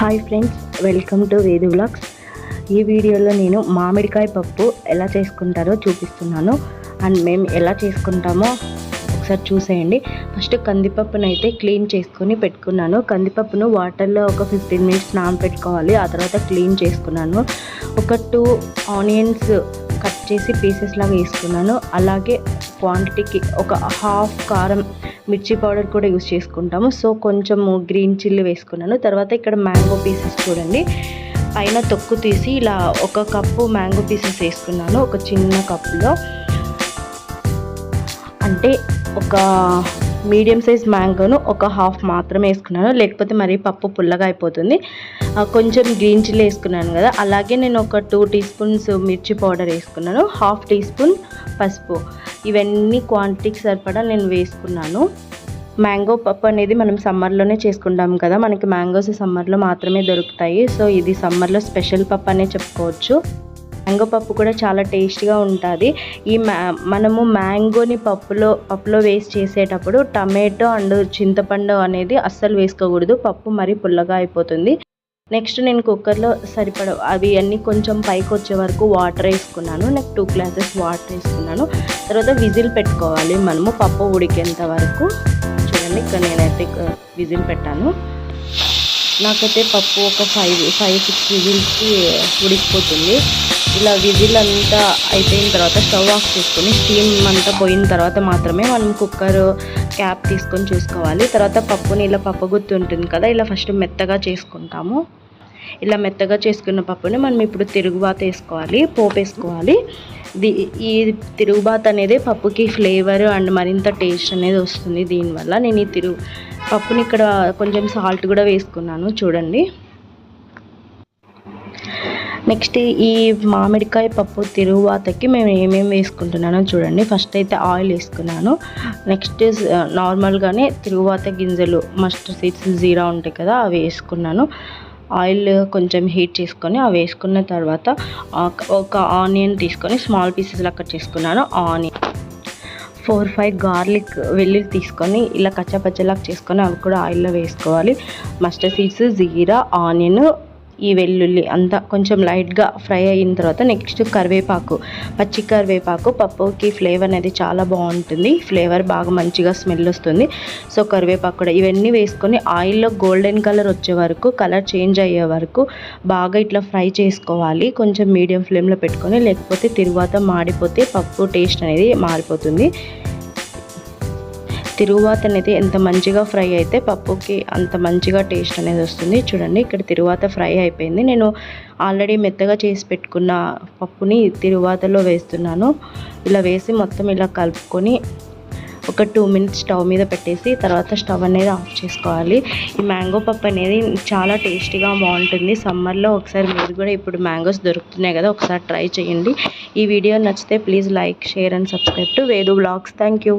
Hi friends welcome to Vedu blogs ఈ వీడియోలో నేను మామిడికాయ పప్పు ఎలా చేసుకుంటారో చూపిస్తున్నాను. అండ్ మేము ఎలా చేసుకుంటామో ఒకసారి చూసేయండి. ఫస్ట్ కందిపప్పును అయితే క్లీన్ చేసుకొని పెట్టుకున్నాను. కందిపప్పును వాటర్లో ఒక ఫిఫ్టీన్ మినిట్స్ నానబెట్టుకోవాలి ఆ తర్వాత క్లీన్ చేసుకున్నాను. ఒక టూ ఆనియన్స్ కట్ చేసి పీసెస్ లాగా వేసుకున్నాను. అలాగే క్వాంటిటీకి ఒక హాఫ్ కారం మిర్చి పౌడర్ కూడా యూస్ చేసుకుంటాము. సో కొంచెము గ్రీన్ చిల్లీ వేసుకున్నాను. తర్వాత ఇక్కడ మ్యాంగో పీసెస్ చూడండి. పైన తొక్కు తీసి ఇలా ఒక కప్పు మ్యాంగో పీసెస్ వేసుకున్నాను ఒక చిన్న కప్పులో. అంటే ఒక మీడియం సైజ్ మ్యాంగోను ఒక హాఫ్ మాత్రమే వేసుకున్నాను. లేకపోతే మరి పప్పు పుల్లగా అయిపోతుంది. కొంచెం గ్రీన్ చిల్లీ వేసుకున్నాను కదా. అలాగే నేను ఒక టూ టీ స్పూన్స్ మిర్చి పౌడర్ వేసుకున్నాను. హాఫ్ టీ స్పూన్ పసుపు. ఇవన్నీ క్వాంటిటీకి సరిపడా నేను వేసుకున్నాను. మ్యాంగో పప్పు అనేది మనం సమ్మర్లోనే చేసుకుంటాం కదా మనకి మ్యాంగోస్ సమ్మర్లో మాత్రమే దొరుకుతాయి. సో ఇది సమ్మర్లో స్పెషల్ పప్పు అనే చెప్పుకోవచ్చు. మ్యాంగో పప్పు కూడా చాలా టేస్ట్గా ఉంటుంది. ఈ మ్యా మనము మ్యాంగోని పప్పులో పప్పులో వేస్ట్ చేసేటప్పుడు టమాటో అండ్ చింతపండు అనేది అస్సలు వేసుకోకూడదు. పప్పు మరీ పుల్లగా అయిపోతుంది. నెక్స్ట్ నేను కుక్కర్లో సరిపడ అవి అన్నీ కొంచెం పైకి వచ్చే వరకు వాటర్ వేసుకున్నాను. నెక్స్ట్ టూ గ్లాసెస్ వాటర్ వేసుకున్నాను. తర్వాత విజిల్ పెట్టుకోవాలి మనము. పప్పు ఉడికేంత వరకు. చూడండి ఇక్కడ నేనైతే విజిల్ పెట్టాను. నాకైతే పప్పు ఒక ఫైవ్ ఫైవ్ సిక్స్ విజిల్స్కి ఉడికిపోతుంది. ఇలా విజిల్ అంతా అయిపోయిన తర్వాత స్టవ్ ఆఫ్ చేసుకొని స్టీమ్ అంతా పోయిన తర్వాత మాత్రమే మనం కుక్కర్ క్యాప్ తీసుకొని చూసుకోవాలి. తర్వాత పప్పుని ఇలా పప్పు గుర్తు ఉంటుంది కదా ఇలా ఫస్ట్ మెత్తగా చేసుకుంటాము. ఇలా మెత్తగా చేసుకున్న పప్పుని మనం ఇప్పుడు తిరుగుబాత వేసుకోవాలి పోపు వేసుకోవాలి. ఈ తిరుగుబాత్ అనేది పప్పుకి ఫ్లేవర్ అండ్ మరింత టేస్ట్ అనేది వస్తుంది దీనివల్ల. నేను ఈ తిరుగు పప్పుని ఇక్కడ కొంచెం సాల్ట్ కూడా వేసుకున్నాను చూడండి. నెక్స్ట్ ఈ మామిడికాయ పప్పు తిరుగుబాతకి మేము ఏమేమి వేసుకుంటున్నానో చూడండి. ఫస్ట్ అయితే ఆయిల్ వేసుకున్నాను. నెక్స్ట్ నార్మల్గానే తిరుగుబాత గింజలు మస్టర్డ్ సీడ్స్ జీరా ఉంటాయి కదా అవి వేసుకున్నాను. ఆయిల్ కొంచెం హీట్ చేసుకొని అవి వేసుకున్న తర్వాత ఒక ఆనియన్ తీసుకొని స్మాల్ పీసెస్ కట్ చేసుకున్నాను. ఆనియన్ ఫోర్ ఫైవ్ గార్లిక్ వెల్లుల్లి తీసుకొని ఇలా కచ్చాపచ్చలాగా చేసుకొని అవి కూడా ఆయిల్లో వేసుకోవాలి. మస్టర్డ్ సీడ్స్ జీరా ఆనియన్ ఈ వెల్లుల్లి అంతా కొంచెం లైట్గా ఫ్రై అయిన తర్వాత నెక్స్ట్ కరివేపాకు పచ్చి కరివేపాకు పప్పుకి ఫ్లేవర్ అనేది చాలా బాగుంటుంది. ఫ్లేవర్ బాగా మంచిగా స్మెల్ వస్తుంది. సో కరివేపాకు కూడా ఇవన్నీ వేసుకొని ఆయిల్లో గోల్డెన్ కలర్ వచ్చే వరకు కలర్ చేంజ్ అయ్యే వరకు బాగా ఇట్లా ఫ్రై చేసుకోవాలి. కొంచెం మీడియం ఫ్లేమ్లో పెట్టుకొని లేకపోతే తరువాత మాడిపోతే పప్పు టేస్ట్ అనేది మారిపోతుంది. తిరువాత అనేది ఎంత మంచిగా ఫ్రై అయితే పప్పుకి అంత మంచిగా టేస్ట్ అనేది వస్తుంది. చూడండి ఇక్కడ తిరువాత ఫ్రై అయిపోయింది. నేను ఆల్రెడీ మెత్తగా చేసి పెట్టుకున్న పప్పుని తిరువాతలో వేస్తున్నాను. ఇలా వేసి మొత్తం ఇలా కలుపుకొని ఒక టూ మినిట్స్ స్టవ్ మీద పెట్టేసి తర్వాత స్టవ్ అనేది ఆఫ్ చేసుకోవాలి. ఈ మ్యాంగో పప్పు అనేది చాలా టేస్టీగా బాగుంటుంది. సమ్మర్లో ఒకసారి మీరు కూడా ఇప్పుడు మ్యాంగోస్ దొరుకుతున్నాయి కదా ఒకసారి ట్రై చేయండి. ఈ వీడియో నచ్చితే please like share and subscribe to Vedu blogs. Thank you.